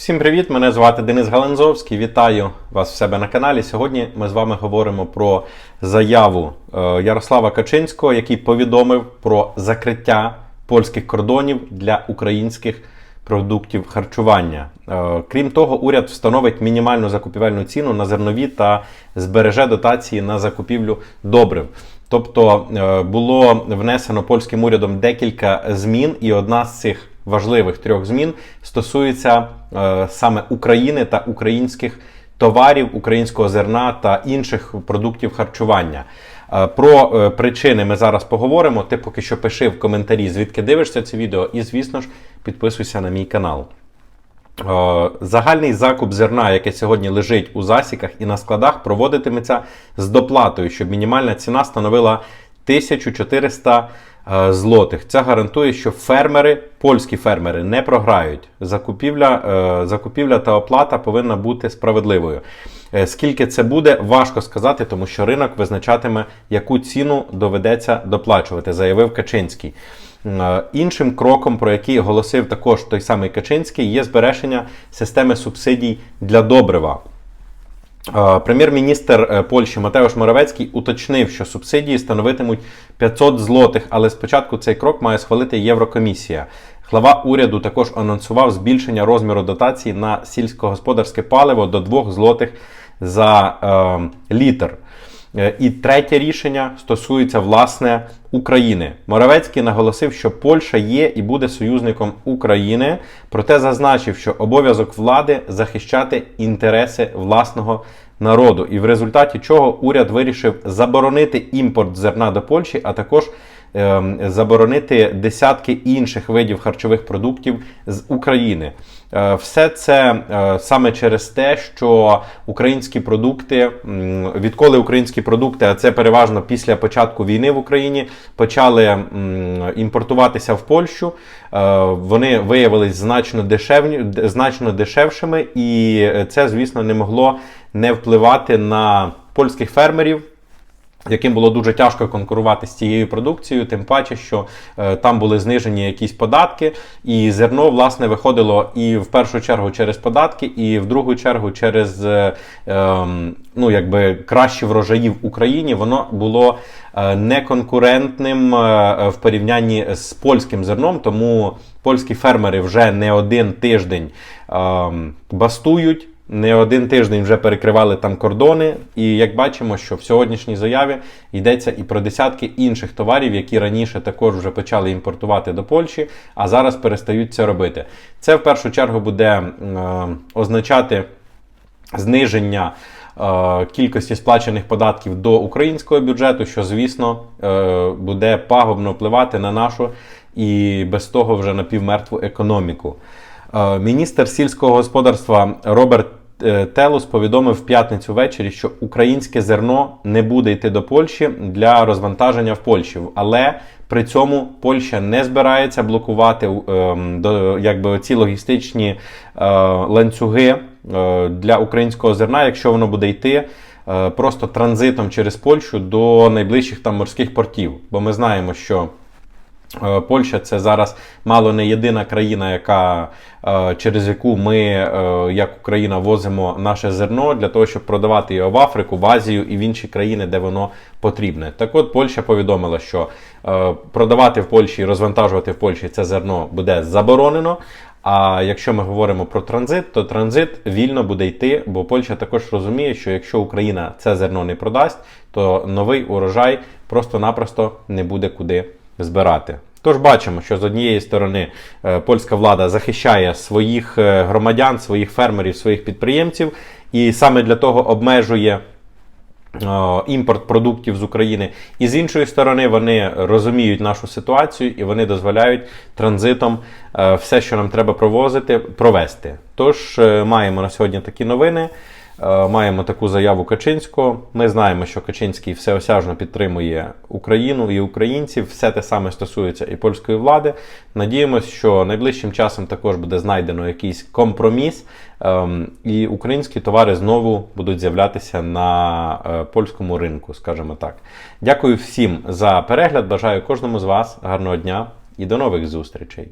Всім привіт! Мене звати Денис Галанзовський. Вітаю вас в себе на каналі. Сьогодні ми з вами говоримо про заяву е, Ярослава Качинського, який повідомив про закриття польських кордонів для українських продуктів харчування. Е, Крім того, уряд встановить мінімальну закупівельну ціну на зернові та збереже дотації на закупівлю добрив. Тобто е, було внесено польським урядом декілька змін, і одна з цих важливих трьох змін стосується е, саме України та українських товарів, українського зерна та інших продуктів харчування. Е, Про е, причини ми зараз поговоримо. Ти поки що пиши в коментарі, звідки дивишся це відео, і, звісно ж, підписуйся на мій канал. Е, Загальний закуп зерна, яке сьогодні лежить у засіках і на складах, проводитиметься з доплатою, щоб мінімальна ціна становила 1400 е, злотих. Це гарантує, що фермери, польські фермери, не програють. Закупівля, е, закупівля та оплата повинна бути справедливою. Е, Скільки це буде, важко сказати, тому що ринок визначатиме, яку ціну доведеться доплачувати, заявив Качинський. Іншим кроком, про який оголосив також той самий Качинський, є збереження системи субсидій для добрива. Прем'єр-міністр е, Польщі Матеуш Моравецький уточнив, що субсидії становитимуть 500 злотих, але спочатку цей крок має схвалити Єврокомісія. Глава уряду також анонсував збільшення розміру дотації на сільськогосподарське паливо до 2 злотих за е, літр. Е, І третє рішення стосується власне України. Моравецький наголосив, що Польща є і буде союзником України, проте зазначив, що обов'язок влади захищати інтереси власного народу, і в результаті чого уряд вирішив заборонити імпорт зерна до Польщі, а також заборонити десятки інших видів харчових продуктів з України. Е, Все це е, саме через те, що українські продукти, відколи українські продукти, а це переважно після початку війни в Україні, почали імпортуватися в Польщу, е, вони виявились значно, дешевні, значно дешевшими, і це, звісно, не могло не впливати на польських фермерів яким було дуже тяжко конкурувати з цією продукцією, тим паче, що е, там були знижені якісь податки, і зерно власне виходило і в першу чергу через податки, і в другу чергу через е, ем, ну, якби кращі врожаї в Україні. Воно було е, неконкурентним е, в порівнянні з польським зерном, тому польські фермери вже не один тиждень ем, бастують. Не один тиждень вже перекривали там кордони, і як бачимо, що в сьогоднішній заяві йдеться і про десятки інших товарів, які раніше також вже почали імпортувати до Польщі, а зараз перестають це робити. Це в першу чергу буде е, означати зниження е, кількості сплачених податків до українського бюджету, що, звісно, е, буде пагубно впливати на нашу і без того вже напівмертву економіку. Е, Міністр сільського господарства Роберт Телус повідомив в п'ятницю ввечері, що українське зерно не буде йти до Польщі для розвантаження в Польщі, але при цьому Польща не збирається блокувати до, якби, ці логістичні е, ланцюги е, для українського зерна, якщо воно буде йти е, просто транзитом через Польщу до найближчих там морських портів. Бо ми знаємо, що Е, Польща це зараз мало не єдина країна, яка е, через яку ми, е, як Україна, возимо наше зерно для того, щоб продавати його в Африку, в Азію і в інші країни, де воно потрібне. Так от Польща повідомила, що е, продавати в Польщі розвантажувати в Польщі це зерно буде заборонено. А якщо ми говоримо про транзит, то транзит вільно буде йти, бо Польща також розуміє, що якщо Україна це зерно не продасть, то новий урожай просто-напросто не буде куди збирати. Тож бачимо, що з однієї сторони е, польська влада захищає своїх е, громадян, своїх фермерів, своїх підприємців, і саме для того обмежує е, імпорт продуктів з України. І з іншої сторони, вони розуміють нашу ситуацію і вони дозволяють транзитом все, що нам треба провозити, провести. Тож маємо на сьогодні такі новини. Е, Маємо таку заяву Качинського. Ми знаємо, що Качинський всеосяжно підтримує Україну і українців. Все те саме стосується і польської влади. Надіємося, що найближчим часом також буде знайдено якийсь компроміс, ем, і українські товари знову будуть з'являтися на е, польському ринку, скажімо так. Дякую всім за перегляд. Бажаю кожному з вас гарного дня і до нових зустрічей.